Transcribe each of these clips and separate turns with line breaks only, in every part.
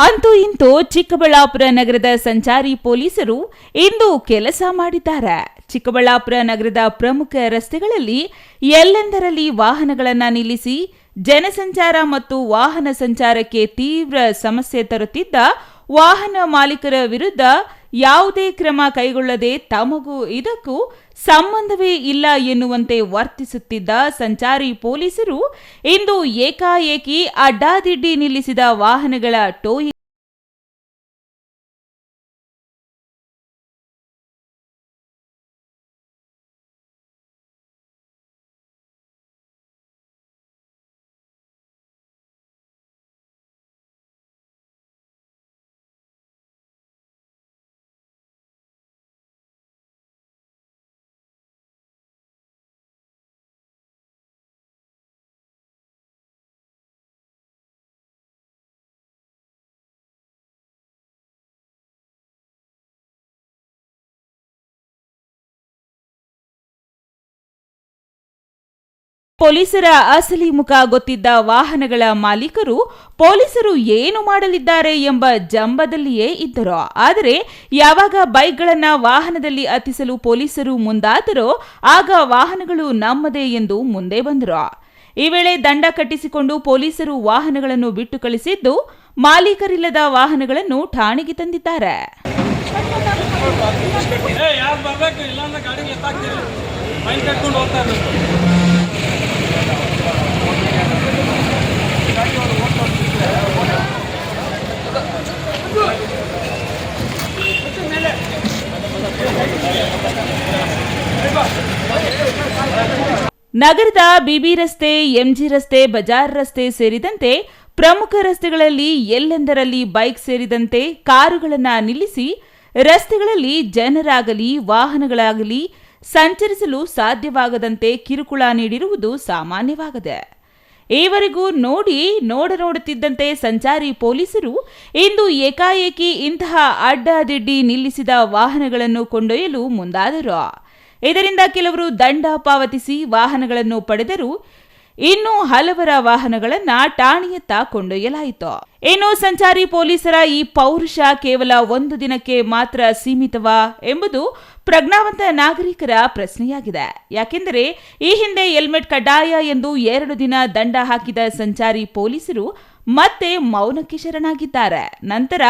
ಅಂತೂ ಇಂತೂ ಚಿಕ್ಕಬಳ್ಳಾಪುರ ನಗರದ ಸಂಚಾರಿ ಪೊಲೀಸರು ಇಂದು ಕೆಲಸ ಮಾಡಿದ್ದಾರೆ. ಚಿಕ್ಕಬಳ್ಳಾಪುರ ನಗರದ ಪ್ರಮುಖ ರಸ್ತೆಗಳಲ್ಲಿ ಎಲ್ಲೆಂದರಲ್ಲಿ ವಾಹನಗಳನ್ನು ನಿಲ್ಲಿಸಿ ಜನಸಂಚಾರ ಮತ್ತು ವಾಹನ ಸಂಚಾರಕ್ಕೆ ತೀವ್ರ ಸಮಸ್ಯೆ ತರುತ್ತಿದ್ದ ವಾಹನ ಮಾಲೀಕರ ವಿರುದ್ಧ ಯಾವುದೇ ಕ್ರಮ ಕೈಗೊಳ್ಳದೆ ತಮಗೂ ಇದಕ್ಕೂ ಸಂಬಂಧವೇ ಇಲ್ಲ ಎನ್ನುವಂತೆ ವರ್ತಿಸುತ್ತಿದ್ದ ಸಂಚಾರಿ ಪೊಲೀಸರು ಇಂದು ಏಕಾಏಕಿ ಅಡ್ಡಾದಿಡ್ಡಿ ನಿಲ್ಲಿಸಿದ ವಾಹನಗಳ ಟೋಯಿ ಪೊಲೀಸರ ಅಸಲಿ ಮುಖ ಗೊತ್ತಿದ್ದ ವಾಹನಗಳ ಮಾಲೀಕರು ಪೊಲೀಸರು ಏನು ಮಾಡಲಿದ್ದಾರೆ ಎಂಬ ಜಂಬದಲ್ಲಿಯೇ ಇದ್ದರು. ಆದರೆ ಯಾವಾಗ ಬೈಕ್ಗಳನ್ನು ವಾಹನದಲ್ಲಿ ಹತ್ತಿಸಲು ಪೊಲೀಸರು ಮುಂದಾದರೋ ಆಗ ವಾಹನಗಳು ನಮ್ಮದೇ ಎಂದು ಮುಂದೆ ಬಂದರು. ಈ ವೇಳೆ ದಂಡ ಕಟ್ಟಿಸಿಕೊಂಡು ಪೊಲೀಸರು ವಾಹನಗಳನ್ನು ಬಿಟ್ಟು ಕಳಿಸಿದ್ದು ಮಾಲೀಕರಿಲ್ಲದ ವಾಹನಗಳನ್ನು ಠಾಣೆಗೆ ತಂದಿದ್ದಾರೆ.
ಏ
ನಗರದ ಬಿಬಿ ರಸ್ತೆ, ಎಂಜಿ ರಸ್ತೆ, ಬಜಾರ್ ರಸ್ತೆ ಸೇರಿದಂತೆ ಪ್ರಮುಖ ರಸ್ತೆಗಳಲ್ಲಿ ಎಲ್ಲೆಂದರಲ್ಲಿ ಬೈಕ್ ಸೇರಿದಂತೆ ಕಾರುಗಳನ್ನು ನಿಲ್ಲಿಸಿ ರಸ್ತೆಗಳಲ್ಲಿ ಜನರಾಗಲಿ, ವಾಹನಗಳಾಗಲಿ ಸಂಚರಿಸಲು ಸಾಧ್ಯವಾಗದಂತೆ ಕಿರುಕುಳ ನೀಡಿರುವುದು ಸಾಮಾನ್ಯವಾಗಿದೆ. ಈವರೆಗೂ ನೋಡಿ ನೋಡ ನೋಡುತ್ತಿದ್ದಂತೆ ಸಂಚಾರಿ ಪೊಲೀಸರು ಇಂದು ಏಕಾಏಕಿ ಇಂತಹ ಅಡ್ಡಾದಿಡ್ಡಿ ನಿಲ್ಲಿಸಿದ ವಾಹನಗಳನ್ನು ಕೊಂಡೊಯ್ಯಲು ಮುಂದಾದರು. ಇದರಿಂದ ಕೆಲವರು ದಂಡ ಪಾವತಿಸಿ ವಾಹನಗಳನ್ನು ಪಡೆದರು ಇನ್ನು ಹಲವರ ವಾಹನಗಳನ್ನ ಠಾಣೆಯತ್ತ ಕೊಂಡೊಯ್ಯಲಾಯಿತು. ಇನ್ನು ಸಂಚಾರಿ ಪೊಲೀಸರ ಈ ಪೌರುಷ ಕೇವಲ ಒಂದು ದಿನಕ್ಕೆ ಮಾತ್ರ ಸೀಮಿತವಾ ಎಂಬುದು ಪ್ರಜ್ಞಾವಂತ ನಾಗರಿಕರ ಪ್ರಶ್ನೆಯಾಗಿದೆ. ಯಾಕೆಂದರೆ ಈ ಹಿಂದೆ ಹೆಲ್ಮೆಟ್ ಕಡ್ಡಾಯ ಎಂದು ಎರಡು ದಿನ ದಂಡ ಹಾಕಿದ ಸಂಚಾರಿ ಪೊಲೀಸರು ಮತ್ತೆ ಮೌನಕ್ಕೆ ಶರಣಾಗಿದ್ದಾರೆ ನಂತರ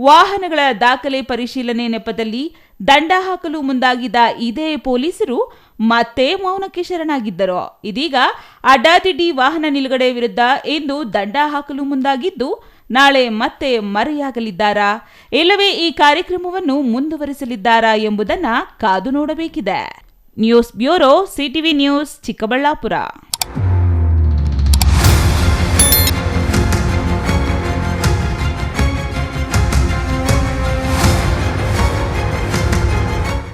ವಾಹನಗಳ ದಾಖಲೆ ಪರಿಶೀಲನೆ ನೆಪದಲ್ಲಿ ದಂಡ ಹಾಕಲು ಮುಂದಾಗಿದ್ದ ಇದೇ ಪೊಲೀಸರು ಮತ್ತೆ ಮೌನಕ್ಕೆ ಶರಣಾಗಿದ್ದರು ಇದೀಗ ಅಡ್ಡಾದಿಡ್ಡಿ ವಾಹನ ನಿಲುಗಡೆ ವಿರುದ್ಧ ಎಂದು ದಂಡ ಹಾಕಲು ಮುಂದಾಗಿದ್ದು, ನಾಳೆ ಮತ್ತೆ ಮರೆಯಾಗಲಿದ್ದಾರಾ? ಇಲ್ಲವೇ ಈ ಕಾರ್ಯಕ್ರಮವನ್ನು ಮುಂದುವರಿಸಲಿದ್ದಾರಾ ಎಂಬುದನ್ನ ಕಾದು ನೋಡಬೇಕಿದೆ. News bureau CTV news Chikkaballapur.